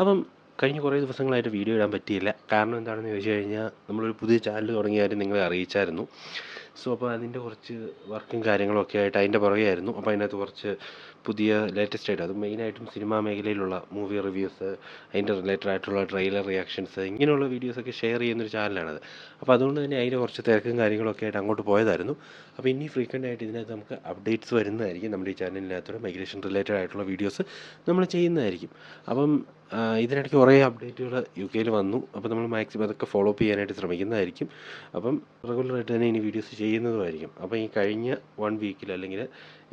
അപ്പം കഴിഞ്ഞ കുറേ ദിവസങ്ങളായിട്ട് വീഡിയോ ഇടാൻ പറ്റിയില്ല. കാരണം എന്താണെന്ന് ചോദിച്ചു കഴിഞ്ഞാൽ നമ്മളൊരു പുതിയ ചാനൽ തുടങ്ങിയ കാര്യം നിങ്ങളെ അറിയിച്ചായിരുന്നു. സോ അപ്പോൾ അതിന്റെ കുറച്ച് വർക്കും കാര്യങ്ങളൊക്കെ ആയിട്ട് അതിന്റെ പുറകെയായിരുന്നു. അപ്പോൾ അതിനകത്ത് കുറച്ച് പുതിയ ലേറ്റസ്റ്റ് ആയിട്ട് അത് മെയിനായിട്ടും സിനിമാ മേഖലയിലുള്ള മൂവി റിവ്യൂസ് അതിന്റെ റിലേറ്റഡ് ആയിട്ടുള്ള ട്രെയിലർ റിയാക്ഷൻസ് ഇങ്ങനെയുള്ള വീഡിയോസൊക്കെ ഷെയർ ചെയ്യുന്നൊരു ചാനലാണത് അപ്പോൾ അതുകൊണ്ട് തന്നെ അതിന്റെ കുറച്ച് തിരക്കും കാര്യങ്ങളൊക്കെ ആയിട്ട് അങ്ങോട്ട് പോയതായിരുന്നു. അപ്പോൾ ഇനി ഫ്രീക്വന്റ് ആയിട്ട് ഇതിനകത്ത് നമുക്ക് അപ്ഡേറ്റ്സ് വരുന്നതായിരിക്കും നമ്മുടെ ഈ ചാനലിനകത്തൂടെ മൈഗ്രേഷൻ റിലേറ്റഡ് ആയിട്ടുള്ള വീഡിയോസ് നമ്മൾ ചെയ്യുന്നതായിരിക്കും. അപ്പം ഇതിനിടയ്ക്ക് കുറേ അപ്ഡേറ്റുകൾ യു കെയിൽ വന്നു. അപ്പോൾ നമ്മൾ മാക്സിമം അതൊക്കെ ഫോളോ അപ്പ് ചെയ്യാനായിട്ട് ശ്രമിക്കുന്നതായിരിക്കും. അപ്പം റെഗുലറായിട്ട് തന്നെ ഇനി വീഡിയോസ് ചെയ്യുന്നതുമായിരിക്കും. അപ്പോൾ ഈ കഴിഞ്ഞ വൺ വീക്കിൽ അല്ലെങ്കിൽ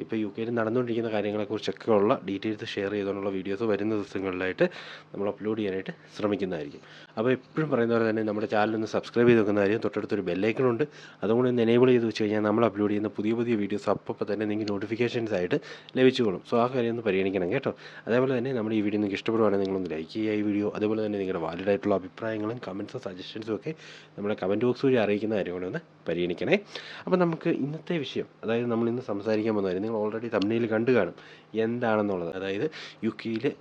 ഇപ്പോൾ യു കെയിൽ നടന്നുകൊണ്ടിരിക്കുന്ന കാര്യങ്ങളെക്കുറിച്ചൊക്കെ ഉള്ള ഡീറ്റെയിൽസ് ഷെയർ ചെയ്തുകൊണ്ടുള്ള വീഡിയോസ് വരുന്ന ദിവസങ്ങളിലായിട്ട് നമ്മൾ അപ്ലോഡ് ചെയ്യാനായിട്ട് ശ്രമിക്കുന്നതായിരിക്കും. അപ്പോൾ എപ്പോഴും പറയുന്ന പോലെ തന്നെ നമ്മുടെ ചാനൽ ഒന്ന് സബ്സ്ക്രൈബ് ചെയ്ത് വെക്കുന്നതായിരിക്കും തൊട്ടടുത്തൊരു ബെല്ലൈക്കൺ ഉണ്ട്. അതുകൊണ്ട് ഒന്ന് എനേബിൾ ചെയ്ത് വെച്ച് കഴിഞ്ഞാൽ നമ്മൾ അപ്ലോഡ് ചെയ്യുന്ന പുതിയ പുതിയ വീഡിയോസ് അപ്പോൾ തന്നെ നിങ്ങൾക്ക് നോട്ടിഫിക്കേഷൻസ് ആയിട്ട് ലഭിച്ചുകൊള്ളും. സോ ആ കാര്യം ഒന്ന് പരിഗണിക്കണം കേട്ടോ. അതേപോലെ തന്നെ നമ്മുടെ ഈ വീഡിയോ നിങ്ങൾക്ക് ഇഷ്ടപ്പെടുവാണെങ്കിൽ നിങ്ങളൊന്ന് ലൈക്ക് ചെയ്യുക ഈ വീഡിയോ അതുപോലെ തന്നെ നിങ്ങളുടെ വാലിഡ് ആയിട്ടുള്ള അഭിപ്രായങ്ങളും കമൻസും സജഷൻസും ഒക്കെ നമ്മുടെ കമന്റ് ബോക്സ് വഴി അറിയിക്കുന്ന കാര്യങ്ങളൊന്ന് പരിഗണിക്കണേ. അപ്പോൾ നമുക്ക് ഇന്നത്തെ വിഷയം അതായത് നമ്മൾ ഇന്ന് സംസാരിക്കാൻ പോകുന്ന നിങ്ങൾ ഓൾറെഡി തമിഴിൽ കണ്ടു കാണും. എന്താണെന്നുള്ളത്? അതായത് യു കെയിൽ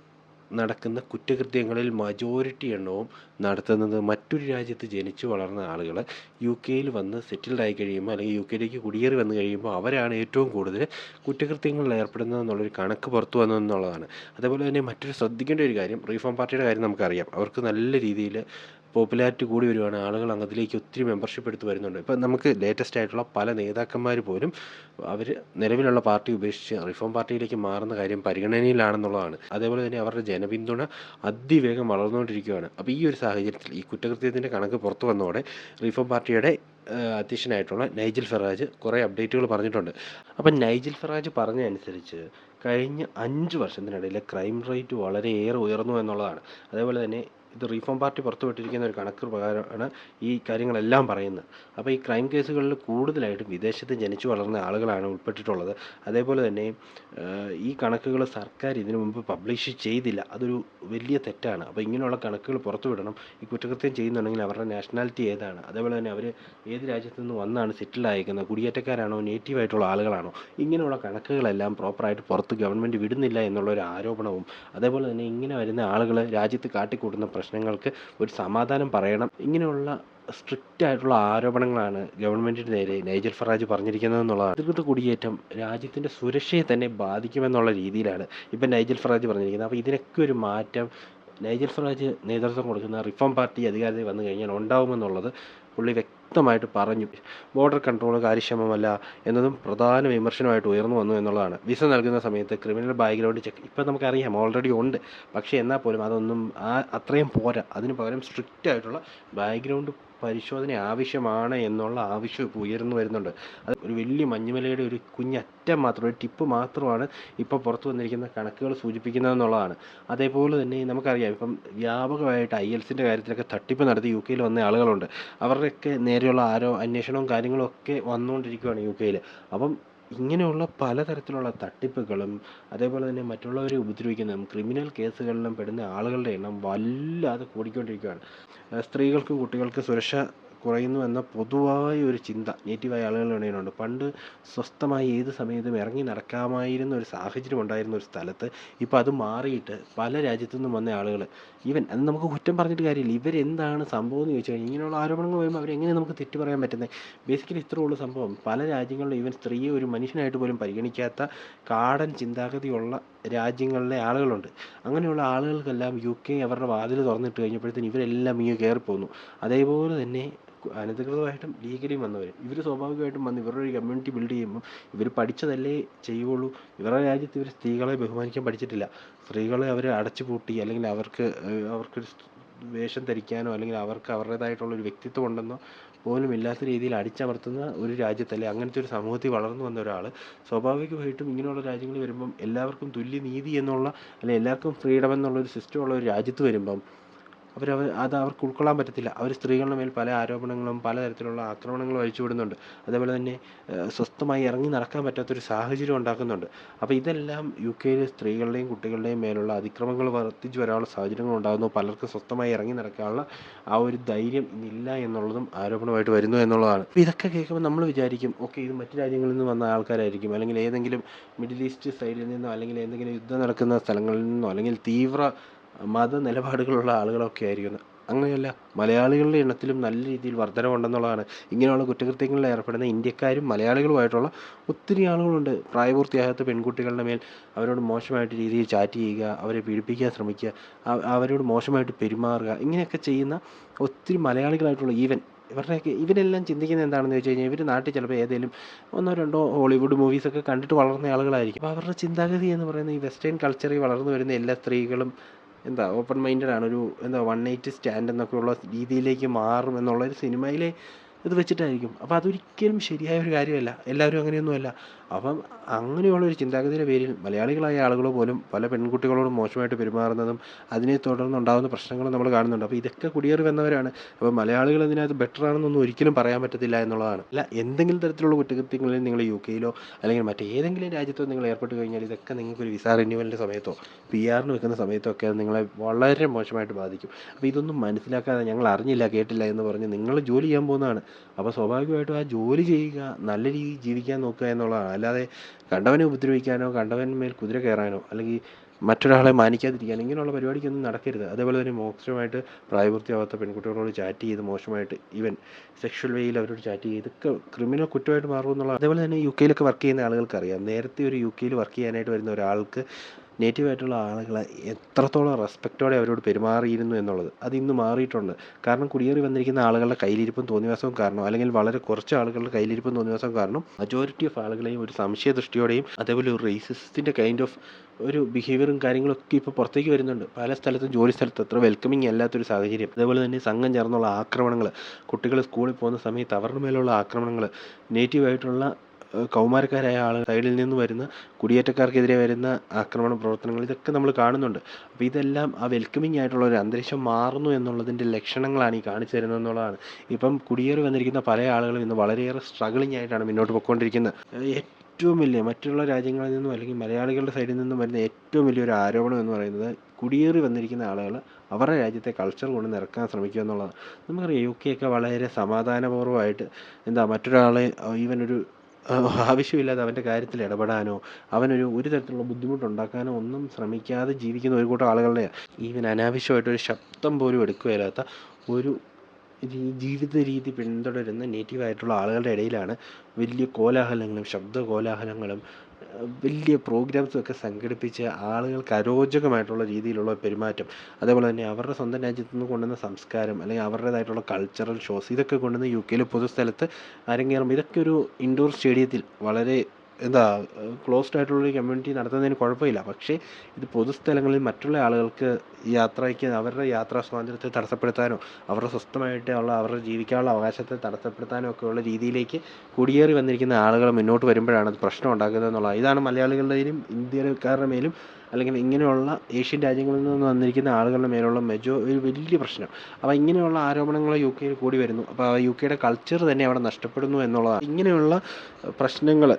നടക്കുന്ന കുറ്റകൃത്യങ്ങളിൽ മജോറിറ്റി എണ്ണവും നടത്തുന്നത് മറ്റൊരു രാജ്യത്ത് ജനിച്ചു വളർന്ന ആളുകൾ യു കെയിൽ വന്ന് സെറ്റിൽഡ് ആയി കഴിയുമ്പോൾ അല്ലെങ്കിൽ യു കെയിലേക്ക് കുടിയേറി വന്നു കഴിയുമ്പോൾ അവരാണ് ഏറ്റവും കൂടുതൽ കുറ്റകൃത്യങ്ങളിൽ ഏർപ്പെടുന്നത് എന്നുള്ളൊരു കണക്ക് പുറത്തു വന്നു എന്നുള്ളതാണ്. അതേപോലെ തന്നെ മറ്റൊരു ശ്രദ്ധിക്കേണ്ട ഒരു കാര്യം റീഫോം പാർട്ടിയുടെ കാര്യം നമുക്കറിയാം. അവർക്ക് നല്ല രീതിയിൽ പോപ്പുലാരിറ്റി കൂടി വരുവാണ്. ആളുകൾ അങ്ങത്തിലേക്ക് ഒത്തിരി മെമ്പർഷിപ്പ് എടുത്ത് വരുന്നുണ്ട്. ഇപ്പം നമുക്ക് ലേറ്റസ്റ്റ് ആയിട്ടുള്ള പല നേതാക്കന്മാർ പോലും അവർ നിലവിലുള്ള പാർട്ടി ഉപേക്ഷിച്ച് റിഫോം പാർട്ടിയിലേക്ക് മാറുന്ന കാര്യം പരിഗണനയിലാണെന്നുള്ളതാണ്. അതേപോലെ തന്നെ അവരുടെ ജനപിന്തുണ അതിവേഗം വളർന്നുകൊണ്ടിരിക്കുകയാണ് അപ്പോൾ ഈ ഒരു സാഹചര്യത്തിൽ ഈ കുറ്റകൃത്യത്തിന്റെ കണക്ക് പുറത്തു വന്നതോടെ റിഫോം പാർട്ടിയുടെ അധ്യക്ഷനായിട്ടുള്ള നൈജിൽ ഫറാജ് കുറേ അപ്ഡേറ്റുകൾ പറഞ്ഞിട്ടുണ്ട്. അപ്പം നൈജിൽ ഫറാജ് പറഞ്ഞ അനുസരിച്ച് കഴിഞ്ഞ അഞ്ച് വർഷത്തിനിടയിൽ ക്രൈം റേറ്റ് വളരെയേറെ ഉയർന്നു എന്നുള്ളതാണ്. അതേപോലെ തന്നെ ഇത് റീഫോം പാർട്ടി പുറത്തുവിട്ടിരിക്കുന്ന ഒരു കണക്ക് പ്രകാരമാണ് ഈ കാര്യങ്ങളെല്ലാം പറയുന്നത്. അപ്പോൾ ഈ ക്രൈം കേസുകളിൽ കൂടുതലായിട്ടും വിദേശത്ത് ജനിച്ചു വളർന്ന ആളുകളാണ് ഉൾപ്പെട്ടിട്ടുള്ളത്. അതേപോലെ തന്നെ ഈ കണക്കുകൾ സർക്കാർ ഇതിനു മുമ്പ് പബ്ലിഷ് ചെയ്തില്ല. അതൊരു വലിയ തെറ്റാണ്. അപ്പോൾ ഇങ്ങനെയുള്ള കണക്കുകൾ പുറത്തുവിടണം. ഈ കുറ്റകൃത്യം ചെയ്യുന്നുണ്ടെങ്കിൽ അവരുടെ നാഷണാലിറ്റി ഏതാണ്? അതേപോലെ തന്നെ അവർ ഏത് രാജ്യത്തു നിന്ന് വന്നാണ് സെറ്റിൽ ആയിരിക്കുന്നത് കുടിയേറ്റക്കാരാണോ? നേറ്റീവ് ആയിട്ടുള്ള ആളുകളാണോ? ഇങ്ങനെയുള്ള കണക്കുകളെല്ലാം പ്രോപ്പറായിട്ട് പുറത്ത് ഗവൺമെന്റ് വിടുന്നില്ല എന്നുള്ള ഒരു ആരോപണവും അതേപോലെ തന്നെ ഇങ്ങനെ വരുന്ന ആളുകൾ രാജ്യത്ത് കാട്ടിക്കൂട്ടുന്ന പ്രശ്നങ്ങൾക്ക് ഒരു സമാധാനം പറയണം. ഇങ്ങനെയുള്ള സ്ട്രിക്റ്റ് ആയിട്ടുള്ള ആരോപണങ്ങളാണ് ഗവൺമെന്റിന് നേരെ നൈജൽ ഫറാജ് പറഞ്ഞിരിക്കുന്നത് എന്നുള്ളതാണ്. അധികൃത കുടിയേറ്റം രാജ്യത്തിന്റെ സുരക്ഷയെ തന്നെ ബാധിക്കുമെന്നുള്ള രീതിയിലാണ് ഇപ്പം നൈജൽ ഫറാജ് പറഞ്ഞിരിക്കുന്നത്. അപ്പോൾ ഇതിനൊക്കെ ഒരു മാറ്റം നൈജൽ ഫറാജ് നേതൃത്വം കൊടുക്കുന്ന റിഫോം പാർട്ടി അധികാരത്തിൽ വന്നു കഴിഞ്ഞാൽ ഉണ്ടാവുമെന്നുള്ളത് പുള്ളി വ്യക്തമായിട്ട് പറഞ്ഞു. ബോർഡർ കൺട്രോൾ കാര്യക്ഷമമല്ല എന്നതും പ്രധാന വിമർശനമായിട്ട് ഉയർന്നു വന്നു എന്നുള്ളതാണ്. വിസ നൽകുന്ന സമയത്ത് ക്രിമിനൽ ബാക്ക്ഗ്രൗണ്ട് ചെക്ക് ഇപ്പം നമുക്കറിയാം ഓൾറെഡി ഉണ്ട്. പക്ഷേ എന്നാൽ പോലും അതൊന്നും ആ അത്രയും പോരാ. അതിന് പകരം സ്ട്രിക്റ്റ് ആയിട്ടുള്ള ബാക്ക്ഗ്രൗണ്ട് പരിശോധന ആവശ്യമാണ് എന്നുള്ള ആവശ്യം ഇപ്പോൾ ഉയർന്നു വരുന്നുണ്ട്. അത് ഒരു വലിയ മഞ്ഞുമലയുടെ ഒരു കുഞ്ഞറ്റം മാത്രം ഒരു ടിപ്പ് മാത്രമാണ് ഇപ്പോൾ പുറത്തു വന്നിരിക്കുന്ന കണക്കുകൾ സൂചിപ്പിക്കുന്നതെന്നുള്ളതാണ്. അതേപോലെ തന്നെ നമുക്കറിയാം ഇപ്പം വ്യാപകമായിട്ട് ഐ എൽസിന്റെ കാര്യത്തിലൊക്കെ തട്ടിപ്പ് നടത്തി യു കെയിൽ വന്ന ആളുകളുണ്ട്. അവരുടെയൊക്കെ നേരെയുള്ള ആരോ അന്വേഷണവും കാര്യങ്ങളും ഒക്കെ വന്നുകൊണ്ടിരിക്കുകയാണ് യു കെയിൽ. അപ്പം ഇങ്ങനെയുള്ള പലതരത്തിലുള്ള തട്ടിപ്പുകളും അതേപോലെ തന്നെ മറ്റുള്ളവരെ ഉപദ്രവിക്കുന്നതും ക്രിമിനൽ കേസുകളിലും പെടുന്ന ആളുകളുടെ എണ്ണം വല്ലാതെ കൂടിക്കൊണ്ടിരിക്കുകയാണ് സ്ത്രീകൾക്കും കുട്ടികൾക്കും സുരക്ഷ കുറയുന്നു എന്ന പൊതുവായ ഒരു ചിന്ത നേറ്റീവായ ആളുകളുടെ ഇടയിലുണ്ട്. പണ്ട് സ്വസ്ഥമായി ഏത് സമയത്തും ഇറങ്ങി നടക്കാമായിരുന്ന ഒരു സാഹചര്യം ഉണ്ടായിരുന്ന ഒരു സ്ഥലത്ത് ഇപ്പോൾ അത് മാറിയിട്ട് പല രാജ്യത്തു നിന്നും വന്ന ആളുകൾ ഈവൻ അത് നമുക്ക് കുറ്റം പറഞ്ഞിട്ട് കാര്യമില്ല. ഇവരെന്താണ് സംഭവം എന്ന് ചോദിച്ചു കഴിഞ്ഞാൽ ഇങ്ങനെയുള്ള ആരോപണങ്ങൾ വരുമ്പോൾ അവരെങ്ങനെ നമുക്ക് തെറ്റ് പറയാൻ പറ്റുന്നത് ബേസിക്കലി ഇത്രയേ ഉള്ളൂ സംഭവം. പല രാജ്യങ്ങളിലും ഈവൻ സ്ത്രീയെ ഒരു മനുഷ്യനായിട്ട് പോലും പരിഗണിക്കാത്ത കാടൻ ചിന്താഗതിയുള്ള രാജ്യങ്ങളിലെ ആളുകളുണ്ട്. അങ്ങനെയുള്ള ആളുകൾക്കെല്ലാം യു കെ അവരുടെ വാതിൽ തുറന്നിട്ട് കഴിഞ്ഞപ്പോഴത്തേന് ഇവരെല്ലാം ഇങ്ങനെ കയറിപ്പോന്നു അതേപോലെ തന്നെ അനധികൃതമായിട്ടും ലീഗലിയും വന്നവർ ഇവർ സ്വാഭാവികമായിട്ടും വന്ന് ഇവരുടെ ഒരു കമ്മ്യൂണിറ്റി ബിൽഡ് ചെയ്യുമ്പോൾ ഇവർ പഠിച്ചതല്ലേ ചെയ്യുള്ളൂ. ഇവരുടെ രാജ്യത്ത് ഇവർ സ്ത്രീകളെ ബഹുമാനിക്കാൻ പഠിച്ചിട്ടില്ല. സ്ത്രീകളെ അവർ അടച്ചു പൂട്ടി അല്ലെങ്കിൽ അവർക്ക് അവർക്ക് വേഷം ധരിക്കാനോ അല്ലെങ്കിൽ അവർക്ക് അവരുടേതായിട്ടുള്ള ഒരു വ്യക്തിത്വം ഉണ്ടെന്നോ പോലും ഇല്ലാത്ത രീതിയിൽ അടിച്ചമർത്തുന്ന ഒരു രാജ്യത്തല്ലേ അങ്ങനത്തെ ഒരു സമൂഹത്തിൽ വളർന്നു വന്ന ഒരാൾ സ്വാഭാവികമായിട്ടും ഇങ്ങനെയുള്ള രാജ്യങ്ങൾ വരുമ്പം എല്ലാവർക്കും തുല്യനീതി എന്നുള്ള അല്ലെങ്കിൽ എല്ലാവർക്കും ഫ്രീഡം എന്നുള്ള ഒരു സിസ്റ്റം ഉള്ള ഒരു രാജ്യത്ത് വരുമ്പം അവരവർ അത് അവർക്ക് ഉൾക്കൊള്ളാൻ പറ്റത്തില്ല. അവർ സ്ത്രീകളുടെ മേൽ പല ആരോപണങ്ങളും പലതരത്തിലുള്ള ആക്രമണങ്ങളും അഴിച്ചുവിടുന്നുണ്ട്. അതേപോലെ തന്നെ സ്വസ്ഥമായി ഇറങ്ങി നടക്കാൻ പറ്റാത്തൊരു സാഹചര്യം ഉണ്ടാക്കുന്നുണ്ട്. അപ്പോൾ ഇതെല്ലാം യു കെയിലെ സ്ത്രീകളുടെയും കുട്ടികളുടെയും മേലുള്ള അതിക്രമങ്ങൾ വർദ്ധിച്ചു വരാനുള്ള സാഹചര്യങ്ങൾ ഉണ്ടാകുന്നു. പലർക്കും സ്വസ്ഥമായി ഇറങ്ങി നടക്കാനുള്ള ആ ഒരു ധൈര്യം ഇന്നില്ല എന്നുള്ളതും ആരോപണമായിട്ട് വരുന്നു എന്നുള്ളതാണ്. അപ്പോൾ ഇതൊക്കെ കേൾക്കുമ്പോൾ നമ്മൾ വിചാരിക്കും ഓക്കെ ഇത് മറ്റു രാജ്യങ്ങളിൽ നിന്ന് വന്ന ആൾക്കാരായിരിക്കും. അല്ലെങ്കിൽ ഏതെങ്കിലും മിഡിൽ ഈസ്റ്റ് സൈഡിൽ നിന്നോ അല്ലെങ്കിൽ എന്തെങ്കിലും യുദ്ധം നടക്കുന്ന സ്ഥലങ്ങളിൽ നിന്നോ അല്ലെങ്കിൽ തീവ്ര മത നിലപാടുകളുള്ള ആളുകളൊക്കെ ആയിരിക്കും അങ്ങനെയല്ല മലയാളികളുടെ എണ്ണത്തിലും നല്ല രീതിയിൽ വർധനവുണ്ടെന്നുള്ളതാണ്. ഇങ്ങനെയുള്ള കുറ്റകൃത്യങ്ങളിൽ ഏർപ്പെടുന്ന ഇന്ത്യക്കാരും മലയാളികളുമായിട്ടുള്ള ഒത്തിരി ആളുകളുണ്ട്. പ്രായപൂർത്തിയാകാത്ത പെൺകുട്ടികളുടെ മേൽ അവരോട് മോശമായിട്ട് രീതിയിൽ ചാറ്റ് ചെയ്യുക അവരെ പീഡിപ്പിക്കാൻ ശ്രമിക്കുക അവരോട് മോശമായിട്ട് പെരുമാറുക ഇങ്ങനെയൊക്കെ ചെയ്യുന്ന ഒത്തിരി മലയാളികളായിട്ടുള്ള ഈവൻ ഇവരുടെയൊക്കെ ഇവരെല്ലാം ചിന്തിക്കുന്നത് എന്താണെന്ന് വെച്ച് കഴിഞ്ഞാൽ ഇവർ നാട്ടിൽ ചിലപ്പോൾ ഏതെങ്കിലും ഒന്നോ രണ്ടോ ഹോളിവുഡ് മൂവീസൊക്കെ കണ്ടിട്ട് വളർന്ന ആളുകളായിരിക്കും. അപ്പോൾ അവരുടെ ചിന്താഗതി എന്ന് പറയുന്നത് ഈ വെസ്റ്റേൺ കൾച്ചറിൽ വളർന്നു വരുന്ന എല്ലാ സ്ത്രീകളും എന്താ ഓപ്പൺ മൈൻഡഡ് ആണ്. ഒരു എന്താ വൺ നൈറ്റ് സ്റ്റാൻഡ് എന്നൊക്കെയുള്ള രീതിയിലേക്ക് മാറും എന്നുള്ള ഒരു സിനിമയിലെ ഇത് വെച്ചിട്ടായിരിക്കും. അപ്പോൾ അതൊരിക്കലും ശരിയായ ഒരു കാര്യമല്ല. എല്ലാവരും അങ്ങനെയൊന്നുമല്ല. അപ്പം അങ്ങനെയുള്ള ഒരു ചിന്താഗതിയുടെ പേരിൽ മലയാളികളായ ആളുകൾ പോലും പല പെൺകുട്ടികളോടും മോശമായിട്ട് പെരുമാറുന്നതും അതിനെ തുടർന്നുണ്ടാകുന്ന പ്രശ്നങ്ങളും നമ്മൾ കാണുന്നുണ്ട്. അപ്പോൾ ഇതൊക്കെ കുടിയേറി വന്നവരാണ്. അപ്പോൾ മലയാളികൾ ഇതിനകത്ത് ബെറ്റർ ആണെന്നൊന്നും ഒരിക്കലും പറയാൻ പറ്റത്തില്ല എന്നുള്ളതാണ്. അല്ല എന്തെങ്കിലും തരത്തിലുള്ള കുറ്റകൃത്യങ്ങളിൽ നിങ്ങൾ യു കെയിലോ അല്ലെങ്കിൽ മറ്റേതെങ്കിലും രാജ്യത്തോ നിങ്ങൾ ഏർപ്പെട്ട് കഴിഞ്ഞാൽ ഇതൊക്കെ നിങ്ങൾക്കൊരു വിസ റിന്യൂവലിന്റെ സമയത്തോ പി ആറിന് വെക്കുന്ന സമയത്തോ ഒക്കെ നിങ്ങളെ വളരെ മോശമായിട്ട് ബാധിക്കും. അപ്പോൾ ഇതൊന്നും മനസ്സിലാക്കാതെ ഞങ്ങൾ അറിഞ്ഞില്ല കേട്ടില്ല എന്ന് പറഞ്ഞ് നിങ്ങൾ ജോലി ചെയ്യാൻ പോകുന്നതാണ്. അപ്പോൾ സ്വാഭാവികമായിട്ടും ആ ജോലി ചെയ്യുക നല്ല രീതിയിൽ ജീവിക്കാൻ നോക്കുക എന്നുള്ളതാണ്. അല്ലാതെ കണ്ടവനെ ഉപദ്രവിക്കാനോ കണ്ടവൻ മേൽ കുതിര കയറാനോ അല്ലെങ്കിൽ മറ്റൊരാളെ മാനിക്കാതിരിക്കാൻ ഇങ്ങനെയുള്ള പരിപാടിക്കൊന്നും നടക്കരുത്. അതേപോലെ തന്നെ മോശമായിട്ട് പ്രായപൂർത്തിയാവാത്ത പെൺകുട്ടികളോട് ചാറ്റ് ചെയ്ത് മോശമായിട്ട് ഈവൻ സെക്ഷൽ വേയിൽ അവരോട് ചാറ്റ് ചെയ്ത് ഇതൊക്കെ ക്രിമിനൽ കുറ്റമായിട്ട് മാറുമെന്നുള്ള അതേപോലെ തന്നെ യു കെയിലൊക്കെ വർക്ക് ചെയ്യുന്ന ആളുകൾക്ക് അറിയാം നേരത്തെ ഒരു യു കെയിൽ വർക്ക് ചെയ്യാനായിട്ട് വരുന്ന ഒരാൾക്ക് നേറ്റീവ് ആയിട്ടുള്ള ആളുകളെ എത്രത്തോളം റെസ്പെക്റ്റോടെ അവരോട് പെരുമാറിയിരുന്നു എന്നുള്ളത്. അത് ഇന്ന് മാറിയിട്ടുണ്ട്. കാരണം കുടിയേറി വന്നിരിക്കുന്ന ആളുകളുടെ കയ്യിലിരിപ്പും തോന്നിവാസവും കാരണം അല്ലെങ്കിൽ വളരെ കുറച്ച് ആളുകളുടെ കയ്യിലിരിപ്പും തോന്നിവാസവും കാരണം മജോറിറ്റി ഓഫ് ആളുകളെയും ഒരു സംശയദൃഷ്ടിയോടെയും അതേപോലെ ഒരു റേസിസത്തിന്റെ കൈൻഡ് ഓഫ് ഒരു ബിഹേവിയറും കാര്യങ്ങളൊക്കെ ഇപ്പോൾ പുറത്തേക്ക് വരുന്നുണ്ട്. പല സ്ഥലത്തും ജോലി സ്ഥലത്ത് അത്ര വെൽക്കമിങ് അല്ലാത്തൊരു സാഹചര്യം. അതേപോലെ തന്നെ സംഘം ചേർന്നുള്ള ആക്രമണങ്ങൾ കുട്ടികൾ സ്കൂളിൽ പോകുന്ന സമയത്ത് അവരുടെ മേലുള്ള ആക്രമണങ്ങൾ നേറ്റീവായിട്ടുള്ള കൗമാരക്കാരായ ആളുകൾ സൈഡിൽ നിന്ന് വരുന്ന കുടിയേറ്റക്കാർക്കെതിരെ വരുന്ന ആക്രമണ പ്രവർത്തനങ്ങൾ ഇതൊക്കെ നമ്മൾ കാണുന്നുണ്ട്. അപ്പോൾ ഇതെല്ലാം ആ വെൽക്കമിങ് ആയിട്ടുള്ള ഒരു അന്തരീക്ഷം മാറുന്നു എന്നുള്ളതിന്റെ ലക്ഷണങ്ങളാണ് ഈ കാണിച്ചു തരുന്നത് എന്നുള്ളതാണ്. ഇപ്പം കുടിയേറി വന്നിരിക്കുന്ന പല ആളുകളും ഇന്ന് വളരെയേറെ സ്ട്രഗിളിംഗ് ആയിട്ടാണ് മുന്നോട്ട് പോയിക്കൊണ്ടിരിക്കുന്നത്. ഏറ്റവും വലിയ മറ്റുള്ള രാജ്യങ്ങളിൽ നിന്നും അല്ലെങ്കിൽ മലയാളികളുടെ സൈഡിൽ നിന്നും വരുന്ന ഏറ്റവും വലിയൊരു ആരോപണം എന്ന് പറയുന്നത് കുടിയേറി വന്നിരിക്കുന്ന ആളുകൾ അവരുടെ രാജ്യത്തെ കൾച്ചർ കൊണ്ട് നിറക്കാൻ ശ്രമിക്കുക എന്നുള്ളതാണ്. നമുക്കറിയാം യു കെ ഒക്കെ വളരെ സമാധാനപൂർവമായിട്ട് എന്താ മറ്റൊരാളെ ഈവൻ ഒരു ആവശ്യമില്ലാതെ അവന്റെ കാര്യത്തിൽ ഇടപെടാനോ അവനൊരു ഒരു തരത്തിലുള്ള ബുദ്ധിമുട്ടുണ്ടാക്കാനോ ഒന്നും ശ്രമിക്കാതെ ജീവിക്കുന്ന ഒരു കൂട്ടം ആളുകളുടെ ഈവൻ അനാവശ്യമായിട്ടൊരു ശബ്ദം പോലും എടുക്കുകയില്ലാത്ത ഒരു ജീവിത രീതി പിന്തുടരുന്ന നേറ്റീവായിട്ടുള്ള ആളുകളുടെ ഇടയിലാണ് വലിയ കോലാഹലങ്ങളും ശബ്ദ കോലാഹലങ്ങളും വലിയ പ്രോഗ്രാംസും ഒക്കെ സംഘടിപ്പിച്ച് ആളുകൾക്ക് അരോചകമായിട്ടുള്ള രീതിയിലുള്ള പെരുമാറ്റം. അതേപോലെ തന്നെ അവരുടെ സ്വന്തം രാജ്യത്ത് നിന്ന് കൊണ്ടുവന്ന സംസ്കാരം അല്ലെങ്കിൽ അവരുടേതായിട്ടുള്ള കൾച്ചറൽ ഷോസ് ഇതൊക്കെ കൊണ്ടുവന്ന് യു കെയിൽ പൊതുസ്ഥലത്ത് അരങ്ങേറുമ്പോൾ ഇതൊക്കെ ഒരു ഇൻഡോർ സ്റ്റേഡിയത്തിൽ വളരെ എന്താ ക്ലോസ്ഡ് ആയിട്ടുള്ളൊരു കമ്മ്യൂണിറ്റി നടത്തുന്നതിന് കുഴപ്പമില്ല. പക്ഷേ ഇത് പൊതുസ്ഥലങ്ങളിൽ മറ്റുള്ള ആളുകൾക്ക് യാത്രയ്ക്ക് അവരുടെ യാത്രാ സ്വാതന്ത്ര്യത്തെ തടസ്സപ്പെടുത്താനോ അവരുടെ സ്വസ്ഥമായിട്ടുള്ള അവരുടെ ജീവിക്കാനുള്ള അവകാശത്തെ തടസ്സപ്പെടുത്താനോ ഒക്കെ ഉള്ള രീതിയിലേക്ക് കുടിയേറി വന്നിരിക്കുന്ന ആളുകൾ മുന്നോട്ട് വരുമ്പോഴാണ് അത് പ്രശ്നം ഉണ്ടാക്കുന്നത് എന്നുള്ളത് ഇതാണ് മലയാളികളുടെയും ഇന്ത്യക്കാരുടെ മേലും അല്ലെങ്കിൽ ഇങ്ങനെയുള്ള ഏഷ്യൻ രാജ്യങ്ങളിൽ നിന്ന് വന്നിരിക്കുന്ന ആളുകളുടെ മേലുള്ള മെജോ ഒരു വലിയ പ്രശ്നം. അപ്പോൾ ഇങ്ങനെയുള്ള ആരോപണങ്ങൾ യു കെയിൽ കൂടി വരുന്നു. അപ്പോൾ യു കെയുടെ കൾച്ചർ തന്നെ അവിടെ നഷ്ടപ്പെടുന്നു എന്നുള്ളതാണ്. ഇങ്ങനെയുള്ള പ്രശ്നങ്ങൾ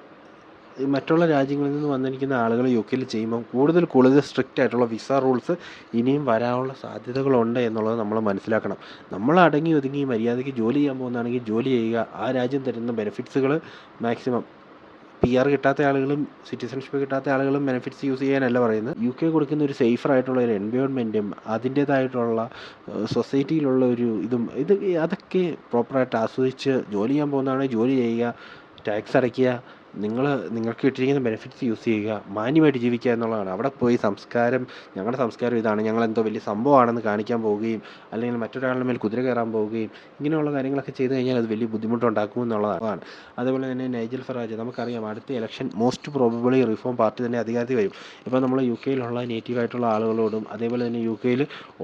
മറ്റുള്ള രാജ്യങ്ങളിൽ നിന്ന് വന്നിരിക്കുന്ന ആളുകൾ യു കെയിൽ ചെയ്യുമ്പം കൂടുതൽ കൂടുതൽ സ്ട്രിക്റ്റ് ആയിട്ടുള്ള വിസ റൂൾസ് ഇനിയും വരാനുള്ള സാധ്യതകളുണ്ട് എന്നുള്ളത് നമ്മൾ മനസ്സിലാക്കണം. നമ്മൾ അടങ്ങി ഒതുങ്ങി മര്യാദയ്ക്ക് ജോലി ചെയ്യാൻ പോകുന്നതാണെങ്കിൽ ജോലി ചെയ്യുക. ആ രാജ്യം തരുന്ന ബെനിഫിറ്റ്സുകൾ മാക്സിമം പി ആർ കിട്ടാത്ത ആളുകളും സിറ്റിസൺഷിപ്പ് കിട്ടാത്ത ആളുകളും ബെനിഫിറ്റ്സ് യൂസ് ചെയ്യാനല്ല പറയുന്നത്. യു കെ കൊടുക്കുന്ന ഒരു സേഫർ ആയിട്ടുള്ള ഒരു എൻവയോൺമെന്റും അതിന്റേതായിട്ടുള്ള സൊസൈറ്റിയിലുള്ള ഒരു ഇതും ഇത് അതൊക്കെ പ്രോപ്പറായിട്ട് ആസ്വദിച്ച് ജോലി ചെയ്യാൻ പോകുന്നതാണെങ്കിൽ ജോലി ചെയ്യുക ടാക്സ് അടയ്ക്കുക നിങ്ങൾ നിങ്ങൾക്ക് കിട്ടിയിരിക്കുന്ന ബെനിഫിറ്റ്സ് യൂസ് ചെയ്യുക മാന്യമായിട്ട് ജീവിക്കുക എന്നുള്ളതാണ്. അവിടെ പോയി സംസ്കാരം ഞങ്ങളുടെ സംസ്കാരം ഇതാണ് ഞങ്ങൾ എന്തോ വലിയ സംഭവമാണെന്ന് കാണിക്കാൻ പോവുകയും അല്ലെങ്കിൽ മറ്റൊരാളുടെ മേൽ കുതിര കയറാൻ പോവുകയും ഇങ്ങനെയുള്ള കാര്യങ്ങളൊക്കെ ചെയ്തു കഴിഞ്ഞാൽ അത് വലിയ ബുദ്ധിമുട്ടുണ്ടാക്കും എന്നുള്ളതാണ്. അതേപോലെ തന്നെ നൈജൽ ഫറാജ് നമുക്കറിയാം അടുത്ത election most probably reform party തന്നെ അധികാരത്തിൽ വരും. ഇപ്പോൾ നമ്മൾ യു കെയിലുള്ള നേറ്റീവ് ആയിട്ടുള്ള ആളുകളോടും അതേപോലെ തന്നെ യു കെയിൽ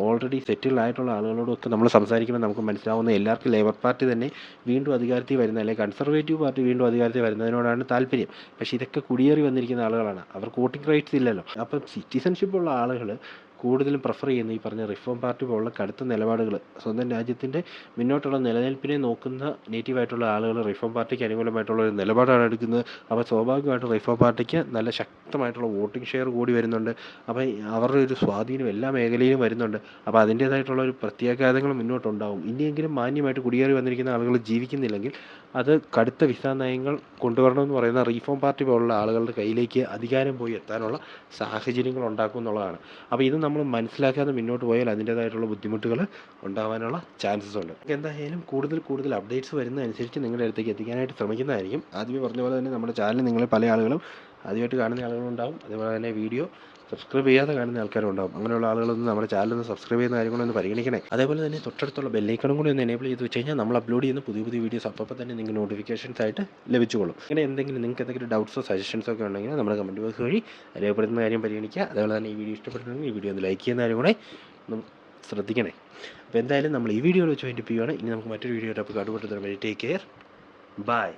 ഓൾറെഡി സെറ്റിൽഡ് ആയിട്ടുള്ള ആളുകളോടും ഒക്കെ നമ്മൾ സംസാരിക്കുമ്പോൾ നമുക്ക് മനസ്സിലാവുന്ന എല്ലാവർക്കും ലേബർ പാർട്ടി തന്നെ വീണ്ടും അധികാരത്തിൽ വരുന്ന അല്ലെങ്കിൽ കൺസർവേറ്റീവ് പാർട്ടി വീണ്ടും അധികാരത്തിൽ വരുന്നതിനോടാണ് താല്പര്യം. പക്ഷേ ഇതൊക്കെ കുടിയേറി വന്നിരിക്കുന്ന ആളുകളാണ്. അവർക്ക് വോട്ടിംഗ് റൈറ്റ്സ് ഇല്ലല്ലോ. അപ്പം സിറ്റിസൺഷിപ്പ് ഉള്ള ആളുകൾ കൂടുതലും പ്രിഫർ ചെയ്യുന്ന ഈ പറഞ്ഞ റിഫോം പാർട്ടി പോലുള്ള കടുത്ത നിലപാടുകൾ സ്വന്തം രാജ്യത്തിന്റെ മുന്നോട്ടുള്ള നിലനിൽപ്പിനെ നോക്കുന്ന നേറ്റീവായിട്ടുള്ള ആളുകൾ റിഫോം പാർട്ടിക്ക് അനുകൂലമായിട്ടുള്ള ഒരു നിലപാടാണ് എടുക്കുന്നത്. അപ്പോൾ സ്വാഭാവികമായിട്ടും റിഫോം പാർട്ടിക്ക് നല്ല ശക്തമായിട്ടുള്ള വോട്ടിംഗ് ഷെയർ കൂടി വരുന്നുണ്ട്. അപ്പോൾ അവരുടെ ഒരു സ്വാധീനം എല്ലാ മേഖലയിലും വരുന്നുണ്ട്. അപ്പോൾ അതിന്റേതായിട്ടുള്ള ഒരു പ്രത്യാഘാതങ്ങൾ മുന്നോട്ടുണ്ടാവും. ഇനിയെങ്കിലും മാന്യമായിട്ട് കുടിയേറി വന്നിരിക്കുന്ന ആളുകൾ ജീവിക്കുന്നില്ലെങ്കിൽ അത് കടുത്ത വിസ നയങ്ങൾ കൊണ്ടുവരണമെന്ന് പറയുന്ന റീഫോം പാർട്ടി പോലുള്ള ആളുകളുടെ കയ്യിലേക്ക് അധികാരം പോയി എത്താനുള്ള സാഹചര്യങ്ങൾ ഉണ്ടാക്കും എന്നുള്ളതാണ്. അപ്പോൾ ഇത് നമ്മൾ മനസ്സിലാക്കാതെ മുന്നോട്ട് പോയാൽ അതിന്റേതായിട്ടുള്ള ബുദ്ധിമുട്ടുകൾ ഉണ്ടാവാനുള്ള ചാൻസസ് ഉണ്ട്. എന്തായാലും കൂടുതൽ കൂടുതൽ അപ്ഡേറ്റ്സ് വരുന്നതനുസരിച്ച് നിങ്ങളുടെ അടുത്തേക്ക് എത്തിക്കാനായിട്ട് ശ്രമിക്കുന്നതായിരിക്കും. ആദ്യമേ പറഞ്ഞ പോലെ തന്നെ നമ്മുടെ ചാനൽ നിങ്ങൾ പല ആളുകളും ആദ്യമായിട്ട് കാണുന്ന ആളുകളുണ്ടാവും. അതേപോലെ തന്നെ വീഡിയോ സബ്സ്ക്രൈബ് ചെയ്യാതെ കാണുന്ന ആൾക്കാരും ഉണ്ടാവും അങ്ങനെയുള്ള ആളുകളൊന്നും നമ്മുടെ ചാനൽ ഒന്ന് സബ്സ്ക്രൈബ് ചെയ്യുന്ന കാര്യങ്ങളൊന്നും പരിഗണിക്കണേ. അതേപോലെ തന്നെ തൊട്ടടുത്തുള്ള ബെല്ലൈക്കണും കൂടി ഒന്ന് എനേബിൾ ചെയ്ത് വെച്ച് കഴിഞ്ഞാൽ നമ്മൾ അപ്ലോഡ് ചെയ്യുന്ന പുതിയ പുതിയ വീഡിയോസ് അപ്പോൾ തന്നെ നിങ്ങൾക്ക് നോട്ടിഫിക്കേഷൻസ് ആയിട്ട് ലഭിച്ചുകൊള്ളും. അങ്ങനെ എന്തെങ്കിലും നിങ്ങൾക്ക് എന്തെങ്കിലും ഡൗട്ട്സോ സജഷൻസോ ഒക്കെ ഉണ്ടെങ്കിൽ നമ്മുടെ കമന്റ് ബോക്സ് വഴി അറിയപ്പെടുന്ന കാര്യം പരിഗണിക്കുക. അതേപോലെ തന്നെ ഈ വീഡിയോ ഇഷ്ടപ്പെട്ടിട്ടുണ്ടെങ്കിൽ ഈ വീഡിയോ ഒന്ന് ലൈക്ക് ചെയ്യുന്ന കാര്യം കൂടെ ഒന്ന് ശ്രദ്ധിക്കണേ. അപ്പോൾ എന്തായാലും നമ്മൾ ഈ വീഡിയോ വെച്ച് വേണ്ടി പോവുകയാണ് ഇനി നമുക്ക് മറ്റൊരു വീഡിയോ അപ്പോൾ കണ്ടുപിടുത്തം ടേക്ക് കെയർ ബൈ